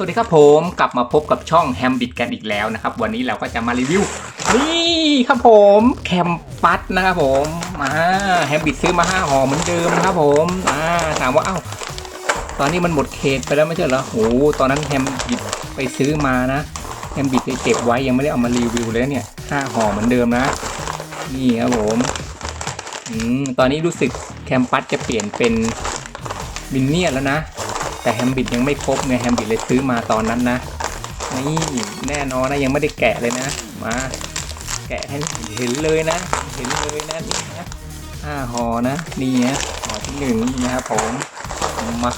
สวัสดีครับผมกลับมาพบกับช่องแฮมบิดกันอีกแล้วนะครับ วันนี้เราก็จะมารีวิว นี่ครับผมแคมปัสนะครับผมมาแฮมบิดซื้อมาห้าห่อเหมือนเดิมนะครับผมอ่าถามว่าเอ้าตอนนี้มันหมดเขตไปแล้วไม่ใช่เหรอโหตอนนั้นแฮมบิดไปซื้อมานะแฮมบิดไปเก็บไว้ยังไม่ได้เอามารีวิวเลยเนี่ยห้าห่อเหมือนเดิมนะ นี่ครับผมอืมตอนนี้รู้สึกแคมปัสจะเปลี่ยนเป็นมินเนี่ยแล้วนะ แต่แฮมบิดยังไม่ครบไงแฮมบิดเลยซื้อมาตอนนั้นนะนี่แน่นอนนะยังไม่ได้แกะเลยนะ มา แกะให้เห็นเลยนะ เห็นเลยนะนี่นะห้าหอนะนี่นะหอที่หนึ่งนะครับผมมา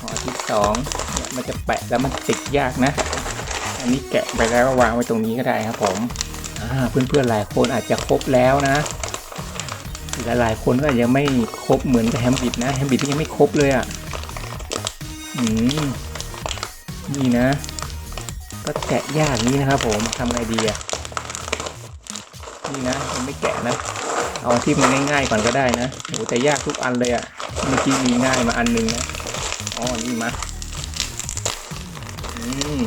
หอที่สองเนี่ยมันจะแปะแล้วมันติดยากนะ อันนี้แกะไปแล้ววางไว้ตรงนี้ก็ได้ครับผมอ่าเพื่อนๆหลายคนอาจจะครบแล้วนะหลายๆคนก็อาจจะไม่ครบเหมือนกับแฮมบิดนะแฮมบิดที่ยังไม่ครบเลยอะ นี่นะ ก็แกะยากนี้นะครับผมทำไงดีอะนี่นะยังไม่แกะนะ เอาที่มันง่ายๆก่อนก็ได้นะโหแต่ยากทุกอันเลยอะเมื่อกี้มีง่ายมาอันหนึงนะอ๋อนี่มาอืม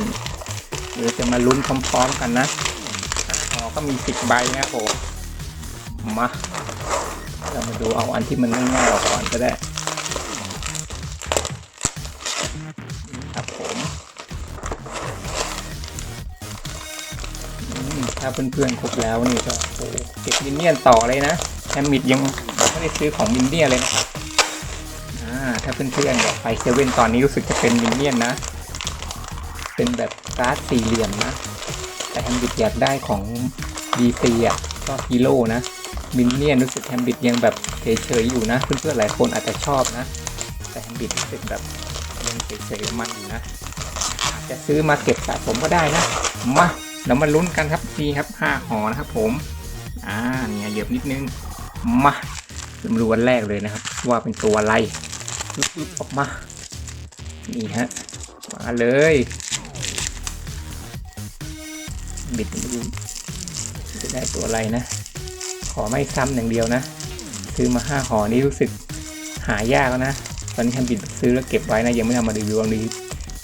เดี๋ยวจะมาลุ้นพร้อมๆกันนะอ๋อก็มีสิบใบนะผมมาเรามาดูเอาอันที่มันง่ายๆออกก่อนก็ได้ ถ้าเพื่อนๆครบแล้วนี่ก็โอ้เก็บมินเนี่ยนต่อเลยนะแฮมมิดยังไม่ได้ซื้อของมินเนี่ยนเลยนะครับอ่าถ้าเพื่อนๆอยากไปเซเว่นตอนนี้รู้สึกจะเป็นมินเนี่ยนนะ เป็นแบบการ์ดสี่เหลี่ยมนะแต่แฮมบิดอยากได้ของ DC อะก็ฮีโร่นะมินเนี่ยนรู้สึกแฮมบิดยังแบบเฉยๆอยู่นะเพื่อนๆหลายคนอาจจะชอบนะ แต่แฮมบิดรู้สึกแบบยังเฉยๆมันอยู่นะอาจจะซื้อมาเก็บสะสมก็ได้นะมา เรามาลุ้นกันครับนี่ครับห้าห่อนะครับผม อ่าเนี่ยเหยียบนิดนึง มาดูวันแรกเลยนะครับ ว่าเป็นตัวอะไรปึ๊บๆออกมา นี่ฮะ มาเลยบิดดูจะได้ตัวอะไรนะ ขอไม่ซ้ำอย่างเดียวนะซื้อมาห้าห่อนี้รู้สึกหายากแล้วนะ ตอนนี้ทำบิดซื้อแล้วเก็บไว้นะ ยังไม่ทำมารีวิวรี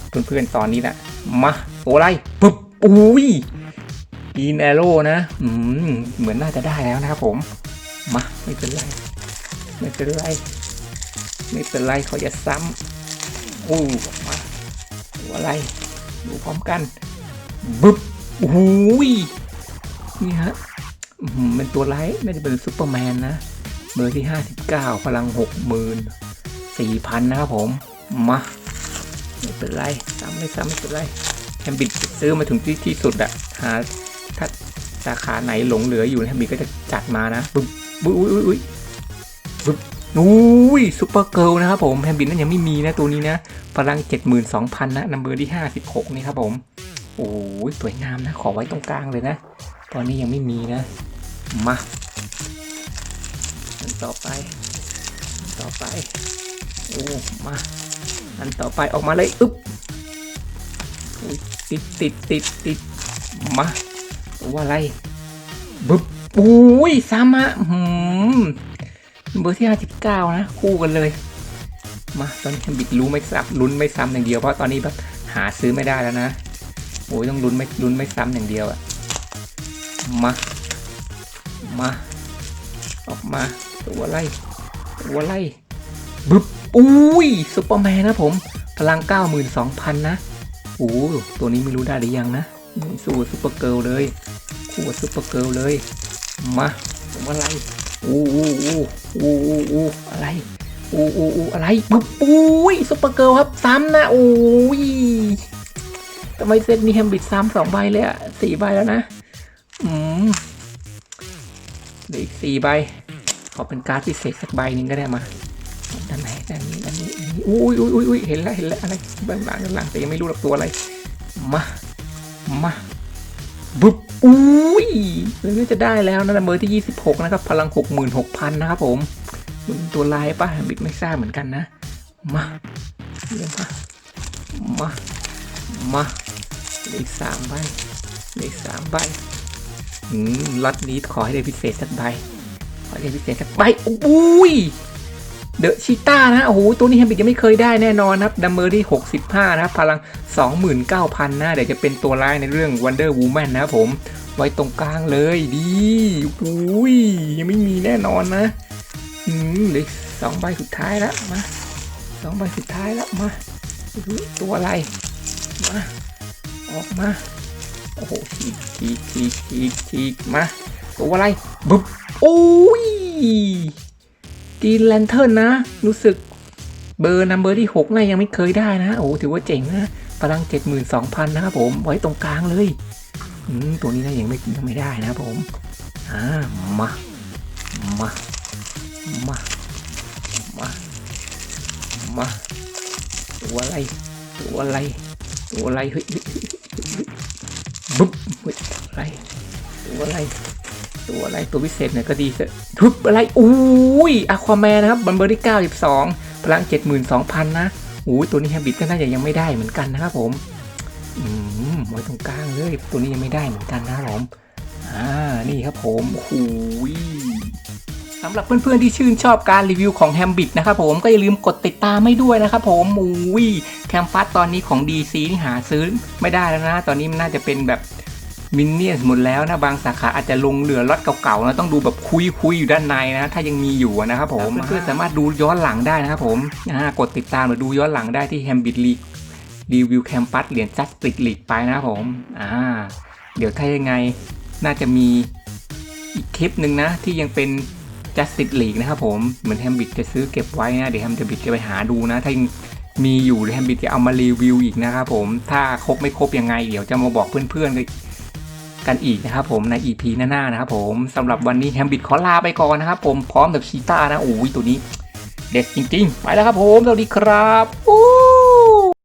เพื่อนๆตอนนี้แหละมาโอ้ไรปุ๊บอุ้ย อีนแอโร่นะอืมเหมือนน่าจะได้แล้วนะครับผม มา ไม่เป็นไร ไม่เป็นไร ไม่เป็นไรเขาจะซ้ำโอ้มาอะไร ดูพร้อมกัน บึ๊บอุ้ยนี่ฮะเป็นตัวไรน่าจะเป็นซูเปอร์แมนนะเบอร์ที่ห้าสิบเก้าพลังหกหมื่นสี่พันนะครับผม มาไม่เป็นไรซ้ำไม่ซ้ำไม่เป็นไรแฮมบิดซื้อมาถึงที่ที่สุดอะหา ถ้าสาขาไหนหลงเหลืออยู่แฮมบิดก็จะจัดมานะบึ๊บบึ๊บอุ้ยอุ้ยอุ้ยบึ๊บอุ้ยซูเปอร์เกิลนะครับผมแฮมบิดนั้นยังไม่มีนะตัวนี้นะพลังเจ็ดหมื่นสองพันนะนัมเบอร์ที่ห้าสิบหกนี่ครับผมโอ้ยสวยงามนะ ขอไว้ตรงกลางเลยนะ ตอนนี้ยังไม่มีนะ มาอันต่อไปอันต่อไปโอ้มาอันต่อไปออกมาเลยอึ๊บติดติดติดติดมา ตัวอะไรบึ๊บอุ้ยซ้ำอะหืมเบอร์ที่ห้าสิบเก้านะ คู่กันเลย มาตอนนี้บิดรู้ไม่ซ้ำลุ้นไม่ซ้ำอย่างเดียวเพราะตอนนี้แบบหาซื้อไม่ได้แล้วนะโอ้ยต้องลุ้นไม่ลุ้นไม่ซ้ำอย่างเดียวอะมา มา ออกมาตัวอะไรตัวอะไรบึ๊บอุ้ยซูเปอร์แมนนะผม พลัง 92,000 นะโอ้ตัวนี้ไม่รู้ได้หรือยังนะ สู้ซูเปอร์เกิลเลยคู่กับซูเปอร์เกิลเลยมาผมอะไรอู้อู้อู้อู้อู้อู้อะไรอู้อู้อู้อะไรบึ๊บอุ้ยซูเปอร์เกิลครับซ้ำนะโอ้ยทำไมเซตมีแฮมบิดซ้ำสองใบเลยอะสี่ใบแล้วนะอืมเหลืออีกสี่ใบขอเป็นการ์ดพิเศษสักใบหนึ่งก็ได้มาด้านไหนด้านนี้ด้านนี้อุ้ยอุ้ยอุ้ยเห็นแล้วเห็นแล้วอะไรบื้องหลังด้านหลังแต่ยังไม่รู้หรอกตัวอะไรมา มาบึ๊บอุ้ยเรื่องจะได้แล้วนะเบอร์ที่ 26 นะครับ พลัง 66,000 นะครับผมมันตัวลายป่ะบิ๊กไม่ทราบเหมือนกันนะ มาเรียกมามา มาเลขสามใบเลขสามใบอืมล็อตนี้ขอให้ได้พิเศษสักใบขอให้ได้พิเศษสักใบอุ้ย เดอะชิต้านะโอ้โหตัวนี้แฮมบิดยังไม่เคยได้แน่นอนนะครับดัมเบอร์ที่ 65 นะครับพลัง 29,000 นะเดี๋ยวจะเป็นตัวร้ายในเรื่อง Wonder Woman นะครับผม ไว้ตรงกลางเลยดีอุ้ยยังไม่มีแน่นอนนะอืมเหลือสองใบสุดท้ายแล้วมาสองใบสุดท้ายแล้วมาดูตัวอะไรมาออกมาโอ้โหฉีกฉีกฉีกฉีกฉีกมาตัวอะไรบึ๊บโอ้ย กรีนแลนเทิร์นนะ รู้สึกเบอร์นัมเบอร์ที่6น่ายังไม่เคยได้นะ โอ้ถือว่าเจ๋งนะพลัง 72,000 นะครับผม ไว้ตรงกลางเลยตัวนี้น่ายังไม่ยังไม่ได้นะครับผมอ่ามามามามามาตัวอะไร ตัวอะไร ตัวอะไรเฮ้ยบุ๊บเฮ้ยอะไรตัวอะไร ตัวอะไรตัวพิเศษเนี่ยก็ดีสทุบอะไรอุ้ยอะควาแมนนะครับบันเบอร์ที่92พลัง72,000นะอุ้ยตัวนี้แฮบิตก็น่าจะยังไม่ได้เหมือนกันนะครับผมอืมไว้ตรงกลางเลยตัวนี้ยังไม่ได้เหมือนกันนะครับผมอ่านี่ครับผมโอ้ยสำหรับเพื่อนๆที่ชื่นชอบการรีวิวของแฮมบิ t นะครับผมก็อย่าลืมกดติดตามให้ด้วยนะครับผมอุ้ยแคมปัสตอนนี้ของ DC นี่หาซื้อไม่ได้แล้วนะ ตอนนี้มันน่าจะเป็นแบบ มินเนี่ยนหมดแล้วนะบางสาขาอาจจะลงเหลือล็อตเก่าๆนะต้องดูแบบคุยคุยๆอยู่ด้านในนะ ถ้ายังมีอยู่นะครับผมเพื่อนๆสามารถดูย้อนหลังได้นะครับผมอ่ากดติดตามหรือดูย้อนหลังได้ที่แฮมบิ t ลีกรีวิวแคมปัสเหรียญจัสติกลีกไปนะครับผมอ่าเดี๋ยวถ้ายังไงน่าจะมีอีกคลิปหนึ่งนะ ที่ยังเป็นจัสติกลีกนะครับผมเหมือนแฮมบิ t จะซื้อเก็บไว้นะเดี๋ยวแฮมบิ t จะไปหาดูนะถ้ายังมีอยู่แฮมบิ t จะเอามารีวิวอีกนะครับผมถ้าครบไม่ครบยังไง เดี๋ยวจะมาบอกเพื่อนๆ กันอีกนะครับผมใน EP หน้าๆนะครับผมสำหรับวันนี้แฮมบิดขอลาไปก่อนนะครับผมพร้อมกับชีต้านะโอ้ยตัวนี้ เด็ดจริง ๆ ไปแล้วครับผมสวัสดีครับอู้